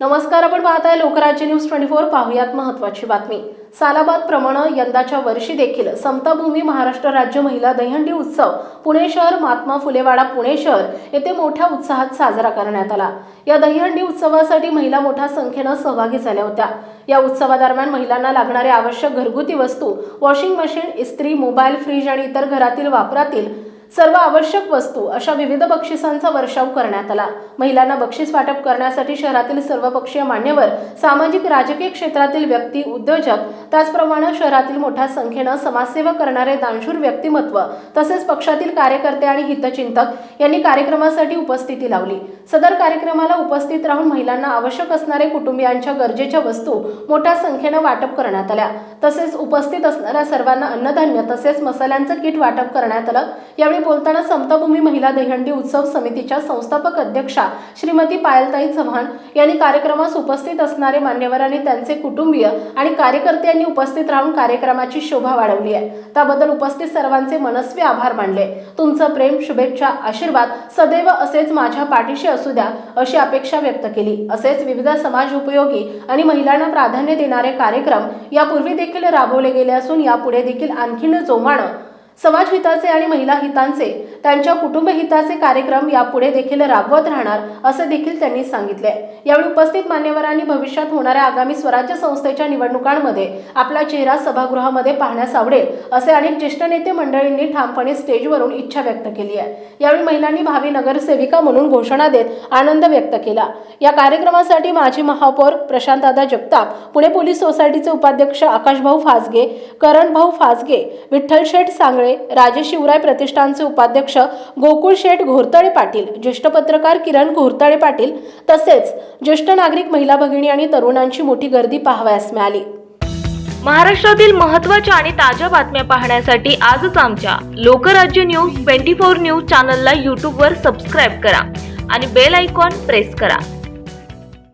नमस्कार आपण पाहत आहे लोकराज्य न्यूज ट्वेंटी फोर. पाहुयात महत्वाची बातमी. सालाबाद प्रमाणे यंदाच्या वर्षी देखील समताभूमी महाराष्ट्र राज्य महिला दहीहंडी उत्सव पुणे शहर महात्मा फुलेवाडा पुणे शहर येथे मोठ्या उत्साहात साजरा करण्यात आला. या दहीहंडी उत्सवासाठी महिला मोठ्या संख्येनं सहभागी झाल्या होत्या. या उत्सवादरम्यान महिलांना लागणाऱ्या आवश्यक घरगुती वस्तू वॉशिंग मशीन इस्त्री मोबाईल फ्रीज आणि इतर घरातील वापरातील सर्व आवश्यक वस्तू अशा विविध बक्षिसांचा वर्षाव करण्यात आला. महिलांना बक्षीस वाटप करण्यासाठी शहरातील सर्वपक्षीय मान्यवर सामाजिक राजकीय क्षेत्रातील व्यक्ती उद्योजक त्याचप्रमाणे शहरातील मोठ्या संख्येनं समाजसेवा करणारे दानशूर व्यक्तिमत्व तसेच पक्षातील कार्यकर्ते आणि हितचिंतक यांनी कार्यक्रमासाठी उपस्थिती लावली. सदर कार्यक्रमाला उपस्थित राहून महिलांना आवश्यक असणारे कुटुंबियांच्या गरजेच्या वस्तू मोठ्या संख्येनं वाटप करण्यात आल्या. तसेच उपस्थित असणाऱ्या सर्वांना अन्नधान्य तसेच मसाल्यांचं किट वाटप करण्यात आलं. यावेळी बोलताना समताभूमी महिला दहीहंडी उत्सव समितीच्या संस्थापक अध्यक्षा श्रीमती पायलताई चव्हाण यांनी कार्यक्रमास उपस्थित असणारे मान्यवर आणि त्यांचे कुटुंबीय आणि कार्यकर्ते यांनी उपस्थित राहून कार्यक्रमाची शोभा वाढवली आहे. त्याबद्दल उपस्थित सर्वांचे मनस्वी आभार मानले. तुमचं प्रेम शुभेच्छा आशीर्वाद सदैव असेच माझ्या पाठीशी असू द्या अशी अपेक्षा व्यक्त केली. असेच विविध समाज उपयोगी आणि महिलांना प्राधान्य देणारे कार्यक्रम यापूर्वी देखील राबवले गेले असून यापुढे देखील आणखीन जोमानं समाज हिताचे आणि महिला हितांचे त्यांच्या कुटुंब हिताचे कार्यक्रम यापुढे देखील राबवत राहणार असे देखील त्यांनी सांगितले. यावेळी उपस्थित मान्यवरांनी भविष्यात होणाऱ्या आगामी स्वराज्य संस्थेच्या निवडणुकांमध्ये आपला चेहरा सभागृहामध्ये पाहण्यास आवडेल असे अनेक ज्येष्ठ नेते मंडळींनी ठामपणे स्टेजवरून इच्छा व्यक्त केली आहे. यावेळी महिलांनी भावी नगरसेविका म्हणून घोषणा देत आनंद व्यक्त केला. या कार्यक्रमासाठी माजी महापौर प्रशांतदादा जगताप पुणे पोलीस सोसायटीचे उपाध्यक्ष आकाशभाऊ फासगे करणभाऊ फासगे विठ्ठल शेठ सांगळे राजे शिवराय प्रतिष्ठानचे उपाध्यक्ष गोकुळ शेठ घोरतळे पाटील ज्येष्ठ पत्रकार किरण घोरतळे पाटील तसेच ज्येष्ठ नागरिक महिला भगिनी आणि तरुणांची मोठी गर्दी पाहावयास मिळाली. महाराष्ट्रातील महत्त्वाच्या आणि ताज्या बातम्या पाहण्यासाठी आजच आमच्या Lokrajya news twenty four news चॅनलला यूट्यूबवर सबस्क्राईब करा आणि बेल आयकॉन प्रेस करा.